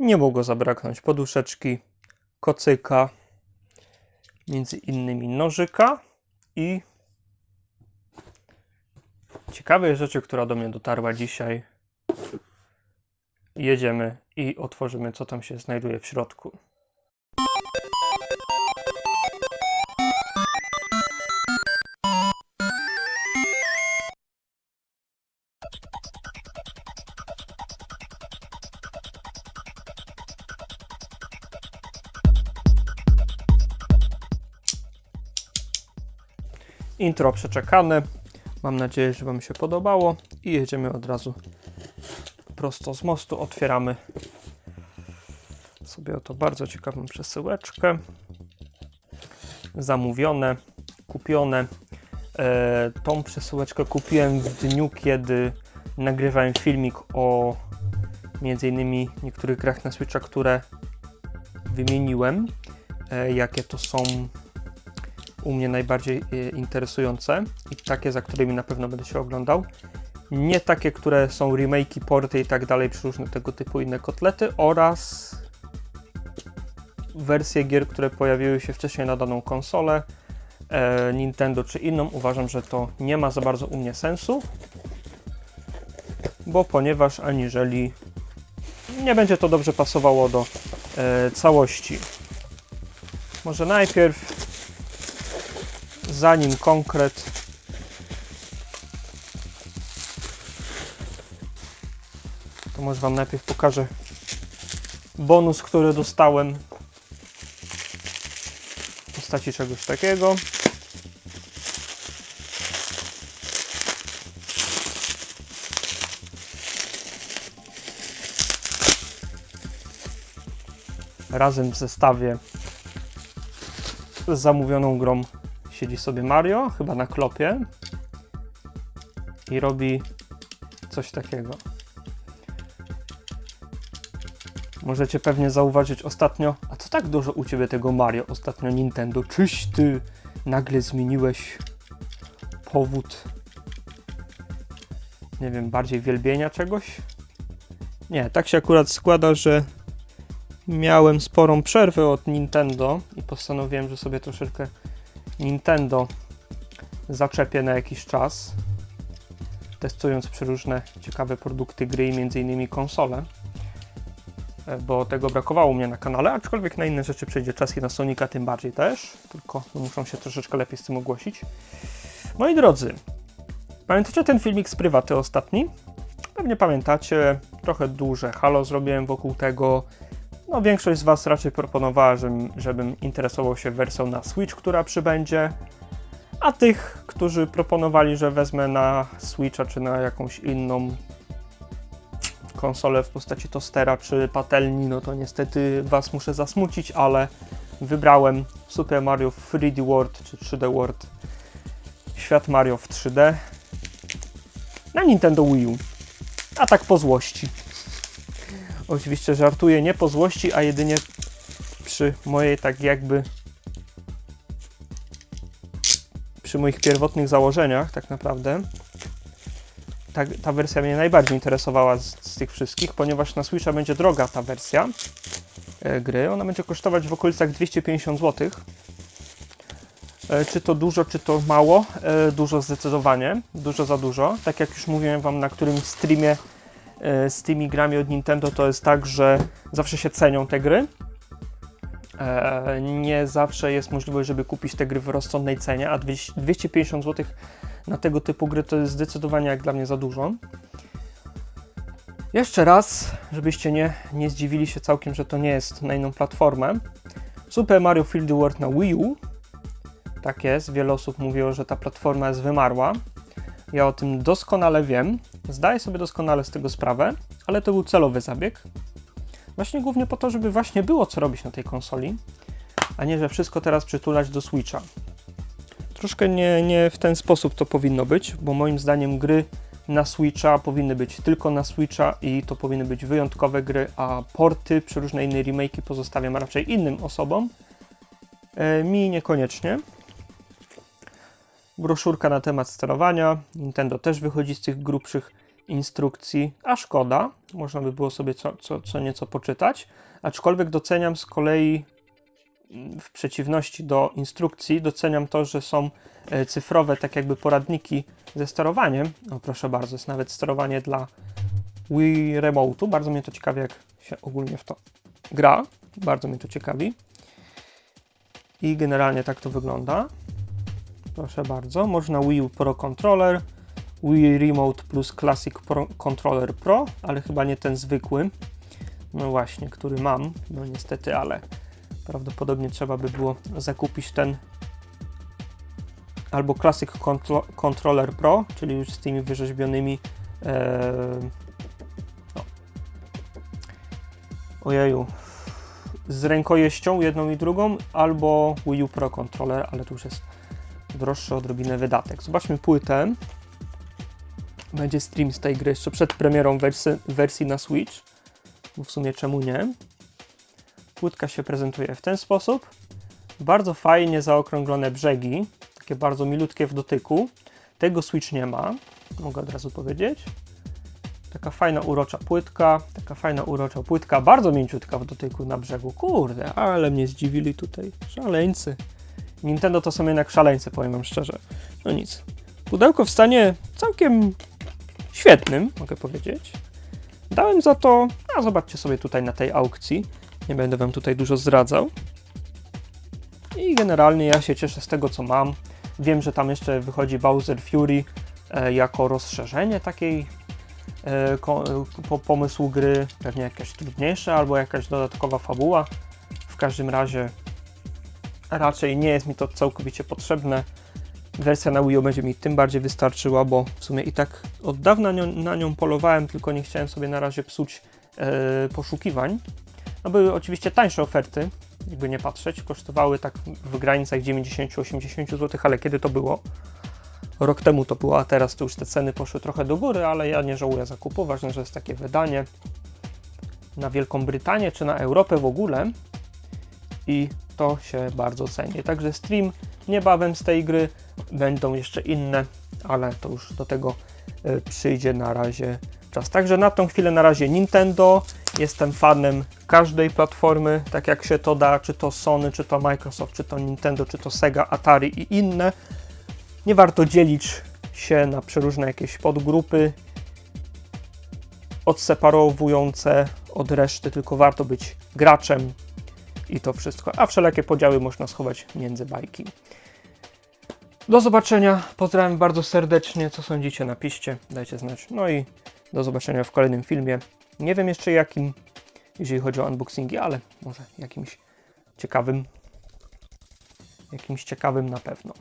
Nie mogło zabraknąć poduszeczki, kocyka, między innymi nożyka i ciekawej rzeczy, która do mnie dotarła dzisiaj. Jedziemy i otworzymy, co tam się znajduje w środku. Intro przeczekane. Mam nadzieję, że Wam się podobało i jedziemy od razu prosto z mostu. Otwieramy sobie oto bardzo ciekawą przesyłeczkę. Zamówione, kupione. E, tą przesyłeczkę kupiłem w dniu, kiedy nagrywałem filmik o między innymi niektórych grach na Switcha, które wymieniłem. E, jakie to są u mnie najbardziej e, interesujące i takie, za którymi na pewno będę się oglądał. Nie takie, które są remake'i, porty i tak dalej, przy różne tego typu inne kotlety oraz wersje gier, które pojawiły się wcześniej na daną konsolę, e, Nintendo czy inną. Uważam, że to nie ma za bardzo u mnie sensu, bo ponieważ aniżeli nie będzie to dobrze pasowało do e, całości. Może najpierw zanim konkret to może Wam najpierw pokażę bonus, który dostałem w postaci czegoś takiego. Razem w zestawie z zamówioną grą siedzi sobie Mario, chyba na klopie i robi coś takiego. Możecie pewnie zauważyć ostatnio, a co tak dużo u Ciebie tego Mario ostatnio Nintendo? Czyś Ty nagle zmieniłeś powód, nie wiem, bardziej wielbienia czegoś? Nie, tak się akurat składa, że miałem sporą przerwę od Nintendo i postanowiłem, że sobie troszeczkę Nintendo zaczepię na jakiś czas, testując przeróżne ciekawe produkty gry i innymi konsole, e, bo tego brakowało mnie na kanale, aczkolwiek na inne rzeczy przejdzie czas i na Sonika tym bardziej też, tylko muszą się troszeczkę lepiej z tym ogłosić. Moi drodzy, pamiętacie ten filmik z prywaty ostatni? Pewnie pamiętacie, trochę duże halo zrobiłem wokół tego, no, większość z Was raczej proponowała, żebym, żebym interesował się wersją na Switch, która przybędzie. A tych, którzy proponowali, że wezmę na Switcha czy na jakąś inną konsolę w postaci tostera czy patelni, no to niestety Was muszę zasmucić, ale wybrałem Super Mario 3D World czy 3D World Świat Mario w 3D na Nintendo Wii U. A tak po złości. Oczywiście żartuję nie po złości, a jedynie przy mojej tak jakby przy moich pierwotnych założeniach tak naprawdę ta, ta wersja mnie najbardziej interesowała z, z, tych wszystkich, ponieważ na Switcha będzie droga ta wersja e, gry. Ona będzie kosztować w okolicach 250 zł. E, czy to dużo, czy to mało? E, dużo zdecydowanie, dużo za dużo. Tak jak już mówiłem Wam na którymś streamie z tymi grami od Nintendo to jest tak, że zawsze się cenią te gry. E, nie zawsze jest możliwość, żeby kupić te gry w rozsądnej cenie, a 250 zł na tego typu gry to jest zdecydowanie jak dla mnie za dużo. Jeszcze raz, żebyście nie, nie zdziwili się całkiem, że to nie jest na inną platformę. Super Mario 3D World na Wii U. Tak jest, wiele osób mówiło, że ta platforma jest wymarła. Ja o tym doskonale wiem, zdaję sobie doskonale z tego sprawę, ale to był celowy zabieg. Właśnie głównie po to, żeby właśnie było co robić na tej konsoli, a nie, że wszystko teraz przytulać do Switcha. Troszkę nie, nie w ten sposób to powinno być, bo moim zdaniem gry na Switcha powinny być tylko na Switcha i to powinny być wyjątkowe gry, a porty, przeróżne inne remake'i pozostawiam raczej innym osobom. E, mi niekoniecznie broszurka na temat sterowania. Nintendo też wychodzi z tych grubszych instrukcji, a szkoda, można by było sobie co, co, co nieco poczytać, aczkolwiek doceniam z kolei w przeciwności do instrukcji, doceniam to, że są e, cyfrowe, tak jakby poradniki ze sterowaniem. Proszę bardzo, jest nawet sterowanie dla Wii Remote'u. Bardzo mnie to ciekawi, jak się ogólnie w to gra. Bardzo mnie to ciekawi. I generalnie tak to wygląda. Proszę bardzo. Można Wii U Pro Controller, Wii Remote plus Classic Pro Controller Pro, ale chyba nie ten zwykły. No właśnie, który mam. No niestety, ale prawdopodobnie trzeba by było zakupić ten albo Classic Contro Controller Pro, czyli już z tymi wyrzeźbionymi e, no. ojeju z rękojeścią jedną i drugą, albo Wii U Pro Controller, ale tu już jest droższy odrobinę wydatek. Zobaczmy płytę. Będzie stream z tej gry jeszcze przed premierą wersji, wersji na Switch. Bo w sumie czemu nie? Płytka się prezentuje w ten sposób. Bardzo fajnie zaokrąglone brzegi, takie bardzo milutkie w dotyku. Tego Switch nie ma, mogę od razu powiedzieć. Taka fajna, urocza płytka, taka fajna, urocza płytka, bardzo mięciutka w dotyku na brzegu. Kurde, ale mnie zdziwili tutaj, szaleńcy. Nintendo to są jednak szaleńcy, powiem wam szczerze. No nic. Pudełko w stanie całkiem świetnym, mogę powiedzieć. Dałem za to, a zobaczcie sobie tutaj na tej aukcji. Nie będę wam tutaj dużo zdradzał. I generalnie ja się cieszę z tego, co mam. Wiem, że tam jeszcze wychodzi Bowser Fury e, jako rozszerzenie takiej e, ko, po, pomysłu gry. Pewnie jakieś trudniejsze albo jakaś dodatkowa fabuła. W każdym razie raczej nie jest mi to całkowicie potrzebne. Wersja na Wii U będzie mi tym bardziej wystarczyła, bo w sumie i tak od dawna nią, na nią polowałem, tylko nie chciałem sobie na razie psuć e, poszukiwań. No były oczywiście tańsze oferty, jakby nie patrzeć, kosztowały tak w granicach 90-80 zł, ale kiedy to było? Rok temu to było, a teraz to już te ceny poszły trochę do góry, ale ja nie żałuję zakupu. Ważne, że jest takie wydanie na Wielką Brytanię czy na Europę w ogóle i to się bardzo ceni. Także stream niebawem z tej gry będą jeszcze inne, ale to już do tego y, przyjdzie na razie czas. Także na tą chwilę na razie Nintendo. Jestem fanem każdej platformy, tak jak się to da, czy to Sony, czy to Microsoft, czy to Nintendo, czy to Sega, Atari i inne. Nie warto dzielić się na przeróżne jakieś podgrupy odseparowujące od reszty, tylko warto być graczem i to wszystko. A wszelakie podziały można schować między bajki. Do zobaczenia. Pozdrawiam bardzo serdecznie. Co sądzicie? Napiszcie, dajcie znać. No i do zobaczenia w kolejnym filmie. Nie wiem jeszcze jakim, jeżeli chodzi o unboxingi, ale może jakimś ciekawym. Jakimś ciekawym na pewno.